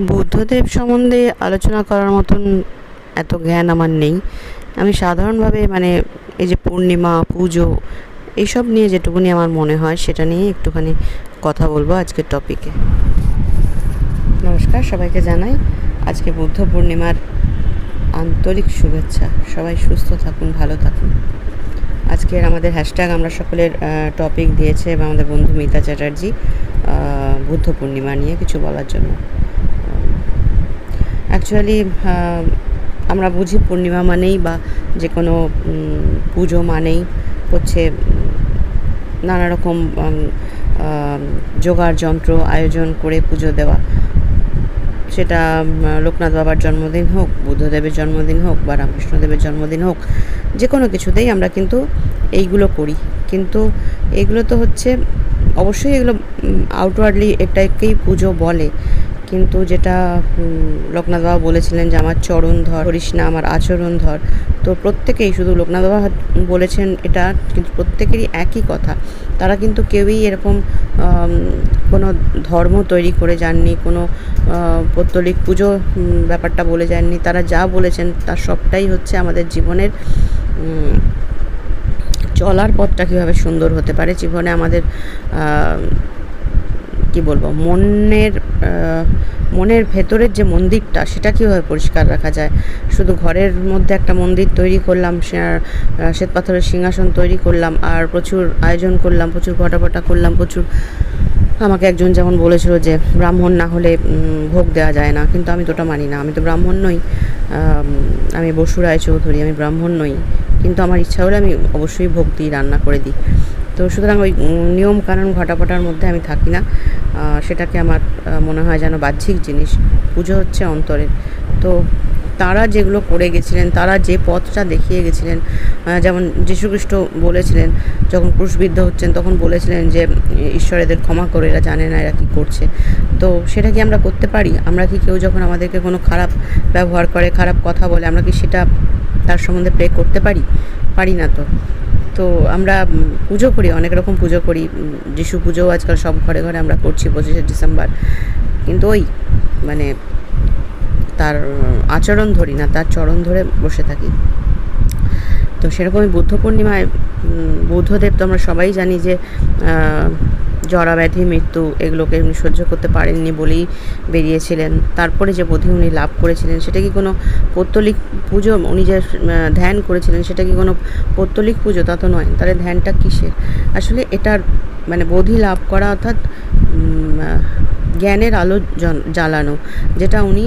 বুদ্ধদেব সম্বন্ধে আলোচনা করার মতন এত জ্ঞান আমার নেই। আমি সাধারণভাবে মানে এই যে পূর্ণিমা, পুজো এইসব নিয়ে যেটুকুনি আমার মনে হয় সেটা নিয়ে একটুখানি কথা বলব আজকের টপিকে নমস্কার, সবাইকে জানাই আজকে বুদ্ধ পূর্ণিমার আন্তরিক শুভেচ্ছা। সবাই সুস্থ থাকুন, ভালো থাকুন। আজকের আমাদের হ্যাশট্যাগ আমরা সকলের টপিক দিয়েছে এবং আমাদের বন্ধু মিতা চ্যাটার্জি বুদ্ধ পূর্ণিমা নিয়ে কিছু বলার জন্য। অ্যাকচুয়ালি আমরা বুঝি পূর্ণিমা মানেই বা যে কোনো পুজো মানেই হচ্ছে নানা রকম জোগাড় যন্ত্র আয়োজন করে পুজো দেওয়া। সেটা লোকনাথ বাবার জন্মদিন হোক, বুদ্ধদেবের জন্মদিন হোক বা রামকৃষ্ণদেবের জন্মদিন হোক যে কোনো কিছুতেই আমরা কিন্তু এইগুলো করি। কিন্তু এগুলো তো হচ্ছে, অবশ্যই এগুলো আউটওয়ার্ডলি এটাকেই পুজো বলে। কিন্তু যেটা লোকনাথ বাবা বলেছিলেন যে, আমার চরণ ধর করিস না, আমার আচরণ ধর। তো প্রত্যেকেই শুধু লোকনাথ বাবা বলেছেন এটা, কিন্তু প্রত্যেকেরই একই কথা। তারা কিন্তু কেউই এরকম কোনো ধর্ম তৈরি করে যাননি, কোনো পৌত্তলিক পুজো ব্যাপারটা বলে যাননি। তারা যা বলেছেন, তার সবটাই হচ্ছে আমাদের জীবনের চলার পথটা কীভাবে সুন্দর হতে পারে, জীবনে আমাদের কি বলব মনের মনের ভেতরের যে মন্দিরটা সেটা কীভাবে পরিষ্কার রাখা যায়? শুধু ঘরের মধ্যে একটা মন্দির তৈরি করলাম সে আর, আহ, শ্বেত পাথরের সিংহাসন তৈরি করলাম আর প্রচুর আয়োজন করলাম প্রচুর ঘটাপটা করলাম প্রচুর আমাকে একজন যেমন বলেছিল যে ব্রাহ্মণ না হলে ভোগ দেওয়া যায় না কিন্তু আমি তো ওটা মানি না আমি তো ব্রাহ্মণ নই। আমি বসু রায় চৌধুরী আমি ব্রাহ্মণ নই। কিন্তু আমার ইচ্ছা হলে আমি অবশ্যই ভোগ দিই রান্না করে দিই। তো সুতরাং ওই নিয়ম কানুন ঘটাপটার মধ্যে আমি থাকি না। সেটাকে আমার মনে হয় যেন বাহ্যিক জিনিস। পুজো হচ্ছে অন্তরের। তো তারা যেগুলো করে গেছিলেন, তারা যে পথটা দেখিয়ে গেছিলেন যেমন যীশুখ্রিস্ট বলেছিলেন, যখন ক্রুশবিদ্ধ হচ্ছেন, তখন বলেছিলেন যে, ঈশ্বর এদের ক্ষমা করে, এরা জানে না এরা কী করছে। তো সেটা কি আমরা করতে পারি? আমরা কি কেউ যখন আমাদেরকে কোনো খারাপ ব্যবহার করে, খারাপ কথা বলে, আমরা কি সেটা তার সম্বন্ধে প্রে করতে পারি? পারি না তো। তো আমরা পুজো করি, অনেক রকম পুজো করি। যিশু পুজোও আজকাল সব ঘরে ঘরে আমরা করছি পঁচিশে ডিসেম্বর। কিন্তু ওই মানে তার আচরণ ধরি না, তার চরণ ধরে বসে থাকি। তো সেরকমই বুদ্ধ পূর্ণিমায় বুদ্ধদেব তো আমরা সবাই জানি যে জরা ব্যাধি, মৃত্যু এগুলোকে উনি সহ্য করতে পারেননি বলেই বেরিয়েছিলেন। তারপরে যে বোধি উনি লাভ করেছিলেন, সেটা কি কোনো পৌত্তলিক পুজো, উনি যে ধ্যান করেছিলেন, সেটা কি কোনো পৌত্তলিক পুজো? তা তো নয়। তাহলে ধ্যানটা কিসের? আসলে এটার মানে বোধি লাভ করা অর্থাৎ জ্ঞানের আলো জ্বালানো, যেটা উনি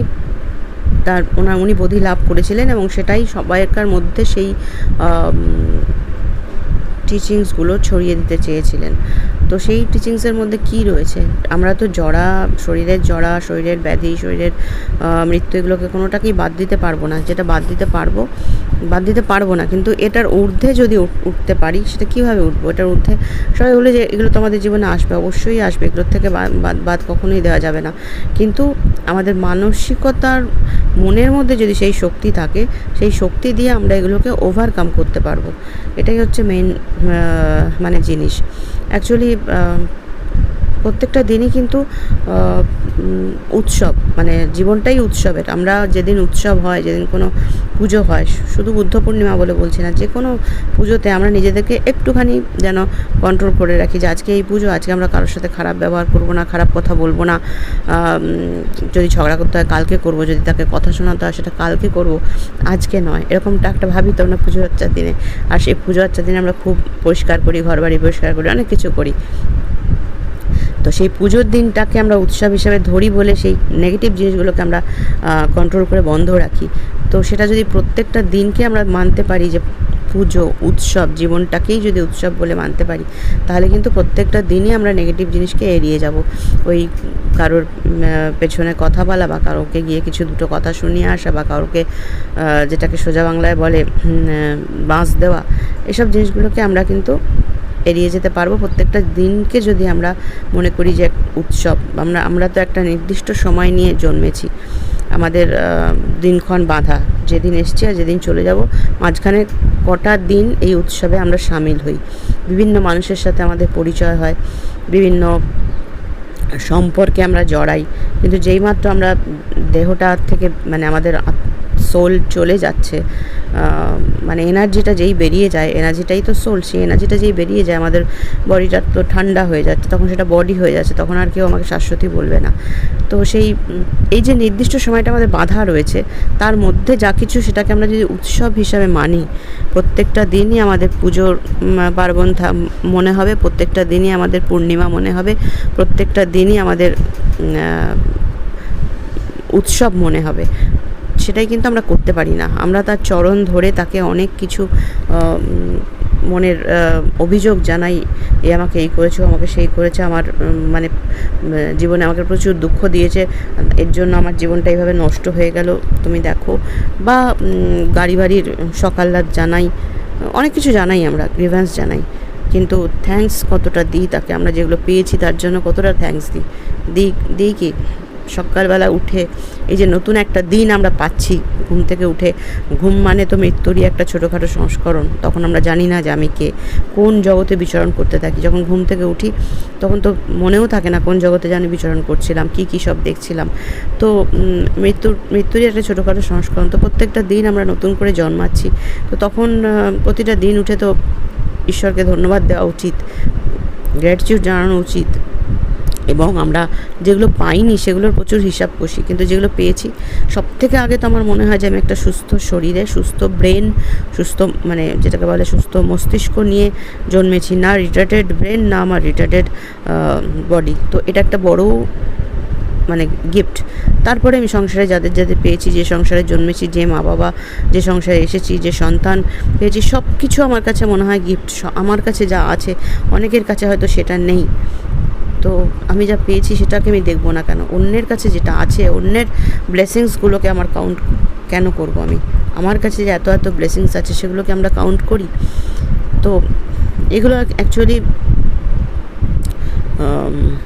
তার, ওনার, উনি বোধি লাভ করেছিলেন এবং সেটাই সবাইকার মধ্যে সেই টিচিংসগুলো ছড়িয়ে দিতে চেয়েছিলেন। তো সেই টিচিংসের মধ্যে কি রয়েছে? আমরা তো জড়া শরীরের জড়া শরীরের ব্যাধি, শরীরের মৃত্যু এগুলোকে কোনোটাকেই বাদ দিতে পারব না। যেটা বাদ দিতে পারব বাদ দিতে পারব না, কিন্তু এটার ঊর্ধ্বে যদি উঠ- উঠতে পারি, সেটা কীভাবে উঠবো? এটার ঊর্ধ্বে সবাই বলে যে এগুলো তো আমাদের জীবনে আসবে, অবশ্যই আসবে এগুলোর থেকে বাদ বাদ কখনোই দেওয়া যাবে না। কিন্তু আমাদের মানসিকতার মনের মধ্যে যদি সেই শক্তি থাকে, সেই শক্তি দিয়ে আমরা এগুলোকে ওভারকাম করতে পারব। এটাই হচ্ছে মেন মানে জিনিস। অ্যাকচুয়ালি প্রত্যেকটা দিনই কিন্তু উৎসব মানে জীবনটাই উৎসবের। আমরা যেদিন উৎসব হয়, যেদিন কোনো পুজো হয়, শুধু বুদ্ধ পূর্ণিমা বলে বলছি না, যে কোনো পুজোতে আমরা নিজেদেরকে একটুখানি যেন কন্ট্রোল করে রাখি যে আজকে এই পুজো, আজকে আমরা কারোর সাথে খারাপ ব্যবহার করব না, খারাপ কথা বলব না যদি ঝগড়া করতে হয় কালকে করব, যদি তাকে কথা শোনাতে হয় সেটা কালকে করব, আজকে নয়। এরকমটা একটা ভাবি তো আমরা পুজো আচ্চার দিনে। আর সেই পুজো আচ্চার দিনে আমরা খুব পরিষ্কার করি ঘর বাড়ি পরিষ্কার করি, অনেক কিছু করি। তো সেই পুজোর দিনটাকে আমরা উৎসব হিসেবে ধরি বলে সেই নেগেটিভ জিনিসগুলোকে আমরা কন্ট্রোল করে বন্ধ রাখি। তো সেটা যদি প্রত্যেকটা দিনকে আমরা মানতে পারি যে পুজো, উৎসব জীবনটাকেই যদি উৎসব বলে মানতে পারি, তাহলে কিন্তু প্রত্যেকটা দিনই আমরা নেগেটিভ জিনিসকে এড়িয়ে যাব। ওই কারোর পেছনে কথা বলা বা কারোকে গিয়ে কিছু দুটো কথা শুনিয়ে আসা বা কারোকে যেটাকে সোজা বাংলায় বলে বাঁশ দেওয়া, এসব জিনিসগুলোকে আমরা কিন্তু এড়িয়ে যেতে পারব। প্রত্যেকটা দিনকে যদি আমরা মনে করি যে উৎসব, আমরা আমরা তো একটা নির্দিষ্ট সময় নিয়ে জন্মেছি। আমাদের দিনক্ষণ বাঁধা। যেদিন এসছি আর যেদিন চলে যাব, মাঝখানে কটা দিন এই উৎসবে আমরা সামিল হই। বিভিন্ন মানুষের সাথে আমাদের পরিচয় হয়, বিভিন্ন সম্পর্কে আমরা জড়াই। কিন্তু যেইমাত্র আমরা দেহটা থেকে মানে আমাদের সোল চলে যাচ্ছে। মানে এনার্জিটা যেই বেরিয়ে যায় এনার্জিটাই তো সোল সেই এনার্জিটা যেই বেরিয়ে যায়, আমাদের বডিটা তো ঠান্ডা হয়ে যাচ্ছে, তখন সেটা বডি হয়ে যাচ্ছে, তখন আর কেউ আমাকে শাশ্বতী বলবে না। তো সেই এই যে নির্দিষ্ট সময়টা আমাদের বাধা রয়েছে, তার মধ্যে যা কিছু সেটাকে আমরা যদি উৎসব হিসাবে মানি, প্রত্যেকটা দিনই আমাদের পুজোর পার্বণ মনে হবে, প্রত্যেকটা দিনই আমাদের পূর্ণিমা মনে হবে, প্রত্যেকটা দিনই আমাদের উৎসব মনে হবে। সেটাই কিন্তু আমরা করতে পারি না। আমরা তার চরণ ধরে তাকে অনেক কিছু মনের অভিযোগ জানাই, এ আমাকে এই করেছ, আমাকে সেই করেছে, আমার মানে জীবনে আমাকে প্রচুর দুঃখ দিয়েছে, এর জন্য আমার জীবনটা এইভাবে নষ্ট হয়ে গেল, তুমি দেখো। বা গাড়ি বাড়ির সকাল্লাদ জানাই, অনেক কিছু জানাই আমরা গ্রিভ্যান্স জানাই। কিন্তু থ্যাঙ্কস কতটা দিই তাকে? আমরা যেগুলো পেয়েছি তার জন্য কতটা থ্যাঙ্কস দিই? দিই দিই কি? সকালবেলা উঠে এই যে নতুন একটা দিন আমরা পাচ্ছি, ঘুম থেকে উঠে। ঘুম মানে তো মৃত্যুরই একটা ছোটোখাটো সংস্করণ। তখন আমরা জানি না যে আমি কে, কোন জগতে বিচরণ করতে থাকি। যখন ঘুম থেকে উঠি, তখন তো মনেও থাকে না কোন জগতে জানি বিচরণ করছিলাম, কি কি সব দেখছিলাম। তো মৃত্যুর, মৃত্যুরই একটা ছোটোখাটো সংস্করণ। তো প্রত্যেকটা দিন আমরা নতুন করে জন্মাচ্ছি। তো তখন প্রতিটা দিন উঠে তো ঈশ্বরকে ধন্যবাদ দেওয়া উচিত গ্র্যাটিটিউড জানানো উচিত। এবং আমরা যেগুলো পাইনি, সেগুলোর প্রচুর হিসাব কষি। কিন্তু যেগুলো পেয়েছি সব থেকে আগে তো আমার মনে হয় যে আমি একটা সুস্থ শরীরে, সুস্থ ব্রেন, সুস্থ মানে যেটাকে বলে সুস্থ মস্তিষ্ক নিয়ে জন্মেছি, না রিটার্টেড ব্রেন না আমার রিটার্টেড বডি তো এটা একটা বড় মানে গিফট তারপরে আমি সংসারে যাদের যাদের পেয়েছি, যে সংসারে জন্মেছি, যে মা বাবা, যে সংসারে এসেছি, যে সন্তান পেয়েছি সব কিছু আমার কাছে মনে হয় গিফট আমার কাছে যা আছে, অনেকের কাছে হয়তো সেটা নেই। তো আমি যা পেয়েছি সেটাকে আমি দেখব না কেন? অন্যের কাছে যেটা আছে, অন্যের ব্লেসিংসগুলোকে আমার কাউন্ট কেন করব আমি? আমার কাছে যে এত এত ব্লেসিংস আছে সেগুলোকে আমরা কাউন্ট করি? তো এগুলো অ্যাকচুয়ালি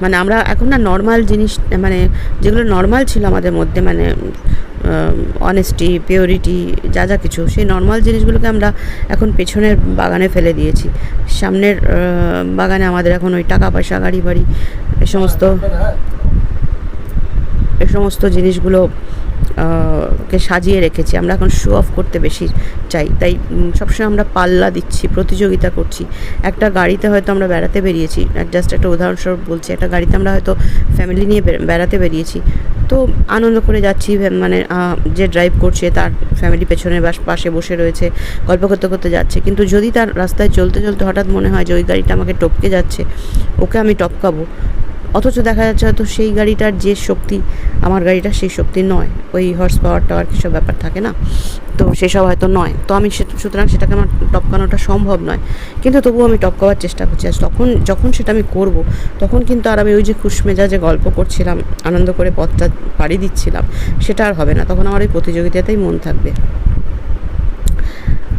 মানে আমরা এখন না নর্মাল জিনিস মানে যেগুলো নর্মাল ছিল আমাদের মধ্যে মানে অনেস্টি পিওরিটি যা যা কিছু, সেই নর্মাল জিনিসগুলোকে আমরা এখন পেছনের বাগানে ফেলে দিয়েছি। সামনের বাগানে আমাদের এখন ওই টাকা পয়সা, গাড়ি বাড়ি, এ সমস্ত এ সমস্ত জিনিসগুলো কে সাজিয়ে রেখেছি। আমরা এখন শো অফ করতে বেশি চাই। তাই সবসময় আমরা পাল্লা দিচ্ছি, প্রতিযোগিতা করছি। একটা গাড়িতে হয়তো আমরা বেড়াতে বেরিয়েছি জাস্ট একটা উদাহরণস্বরূপ বলছি, একটা গাড়িতে আমরা হয়তো ফ্যামিলি নিয়ে বেড়াতে বেরিয়েছি। তো আনন্দ করে যাচ্ছি মানে যে ড্রাইভ করছে, তার ফ্যামিলি পেছনে বাস, পাশে বসে রয়েছে, গল্প করতে করতে যাচ্ছে। কিন্তু যদি তার রাস্তায় চলতে চলতে হঠাৎ মনে হয় যে ওই গাড়িটা আমাকে টপকে যাচ্ছে, ওকে আমি টপকাবো অথচ দেখা যাচ্ছে হয়তো সেই গাড়িটার যে শক্তি, আমার গাড়িটা সেই শক্তি নয়। ওই হর্স পাওয়ার টাওয়ার কিছু ব্যাপার থাকে না? তো সেসব হয়তো নয়। তো আমি সুতরাং সেটাকে আমার টপকানোটা সম্ভব নয়। কিন্তু তবুও আমি টপকাবার চেষ্টা করছি। আর তখন, যখন সেটা আমি করব, তখন কিন্তু আর আমি ওই যে খুশমেজাজে গল্প করছিলাম, আনন্দ করে পথটা পাড়ি দিচ্ছিলাম, সেটা আর হবে না। তখন আমার ওই প্রতিযোগিতাতেই মন থাকবে।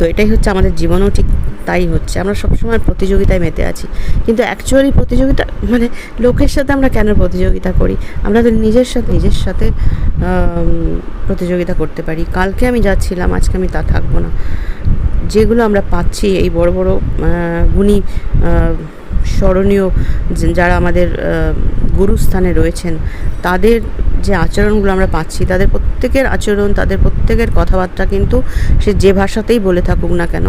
তো এটাই হচ্ছে আমাদের জীবনেও ঠিক তাই হচ্ছে। আমরা সবসময় প্রতিযোগিতায় মেতে আছি। কিন্তু অ্যাকচুয়ালি প্রতিযোগিতা মানে লোকের সাথে আমরা কেন প্রতিযোগিতা করি? আমরা তো নিজের সাথে নিজের সাথে প্রতিযোগিতা করতে পারি। কালকে আমি যাচ্ছিলাম আজকে আমি তা থাকব না। যেগুলো আমরা পাচ্ছি, এই বড় বড় গুণী স্মরণীয় যারা আমাদের গুরুস্থানে রয়েছেন, তাদের যে আচরণগুলো আমরা পাচ্ছি, তাদের প্রত্যেকের আচরণ, তাদের প্রত্যেকের কথাবার্তা কিন্তু সে যে ভাষাতেই বলে থাকুক না কেন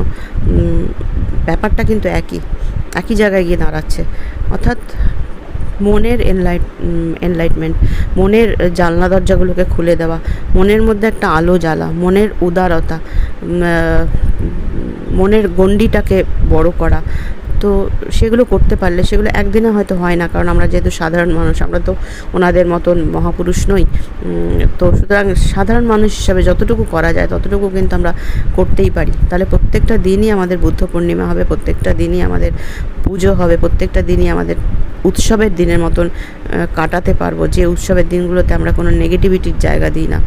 ব্যাপারটা কিন্তু একই একই জায়গায় গিয়ে দাঁড়াচ্ছে। অর্থাৎ মনের এনলাইট এনলাইটমেন্ট মনের জানলা দরজাগুলোকে খুলে দেওয়া, মনের মধ্যে একটা আলো জ্বালা, মনের উদারতা মনের গণ্ডিটাকে বড় করা তো সেগুলো করতে পারলে, সেগুলো একদিনে হয়তো হয় না, কারণ আমরা যেহেতু সাধারণ মানুষ, আমরা তো ওনাদের মতন মহাপুরুষ নই। তো সুতরাং সাধারণ মানুষ হিসাবে যতটুকু করা যায়, ততটুকু কিন্তু আমরা করতেই পারি। তাহলে প্রত্যেকটা দিনই আমাদের বুদ্ধ পূর্ণিমা হবে, প্রত্যেকটা দিনই আমাদের পুজো হবে প্রত্যেকটা দিনই আমাদের উৎসবের দিনের মতন কাটাতে পারব। যে উৎসবের দিনগুলোতে আমরা কোনো নেগেটিভিটির জায়গা দিই না।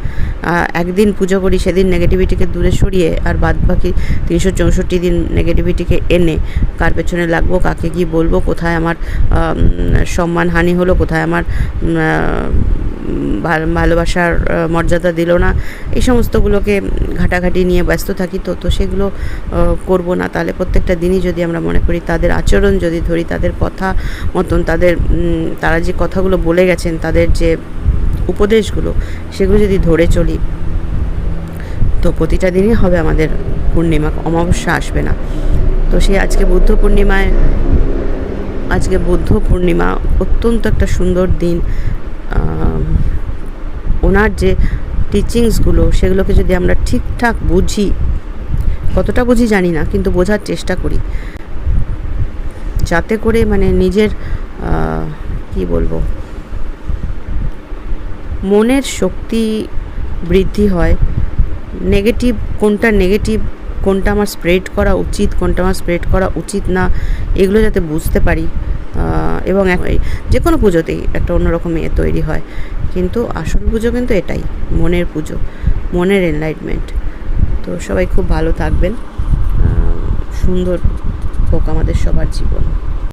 একদিন পুজো করি সেদিন নেগেটিভিটিকে দূরে সরিয়ে আর বাদ বাকি তিনশো চৌষট্টি দিন নেগেটিভিটিকে এনে কার পেছনে লাগবো কাকে কি বলব কোথায় আমার আম, সম্মানহানি হলো কোথায় আমার ভালোবাসার মর্যাদা দিল না। এই সমস্তগুলোকে ঘাটাঘাটি নিয়ে ব্যস্ত থাকি তো তো সেগুলো করব না। তাহলে প্রত্যেকটা দিনই যদি আমরা মনে করি তাদের আচরণ যদি ধরি, তাদের কথা মতন, তাদের তারা যে কথাগুলো বলে গেছেন, তাদের যে উপদেশগুলো, সেগুলো যদি ধরে চলি, তো প্রতিটা দিনই হবে আমাদের পূর্ণিমা, অমাবস্যা আসবে না। তো সেই আজকে বুদ্ধ পূর্ণিমায়, আজকে বুদ্ধ পূর্ণিমা অত্যন্ত একটা সুন্দর দিন। ওনার যে টিচিংসগুলো সেগুলোকে যদি আমরা ঠিকঠাক বুঝি, কতটা বুঝি জানি না, কিন্তু বোঝার চেষ্টা করি। যাতে করে মানে নিজের কি বলব, মনের শক্তি বৃদ্ধি হয়। নেগেটিভ কোনটা নেগেটিভ, কোনটা আমার স্প্রেড করা উচিত, কোনটা আমার স্প্রেড করা উচিত না, এগুলো যাতে বুঝতে পারি। এবং যে কোনো পুজোতেই একটা অন্যরকম ইয়ে তৈরি হয়। কিন্তু আসল পুজো কিন্তু এটাই, মনের পুজো, মনের এনলাইটমেন্ট তো সবাই খুব ভালো থাকবেন। সুন্দর হোক আমাদের সবার জীবন।